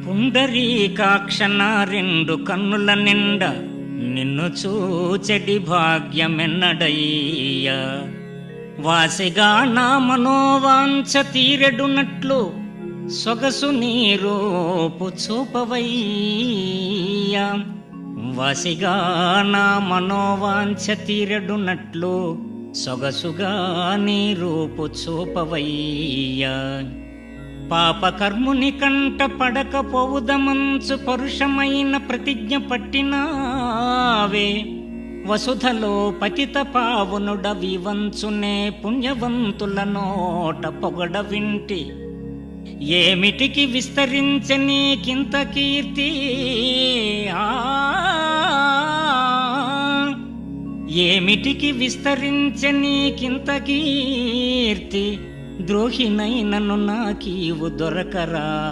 పుండరీకాక్షణ రెండు కన్నుల నిండా నిన్ను చూచెడి భాగ్యమెన్నడయ్యా. వాసిగా నా మనోవాంఛ తీరెడునట్లు సొగసు నీరోపు చూపవయ్యా. వాసిగా నా మనోవాంఛ తీరెడునట్లు సొగసుగా నీ రూపు చూపవయ్యా. పాపకర్ముని కంట పడకపోవుదమంచు పరుషమైన ప్రతిజ్ఞ పట్టినావే. వసుధలో పతిత పావునుడ వివంచునే పుణ్యవంతుల నోట పొగడ వింటి. ఏమిటికి విస్తరించని కింత కీర్తి? ఆ! ఏమిటికి విస్తరించనీకింత కీర్తి? ద్రోహినైనను నాకీవు దొరకరా.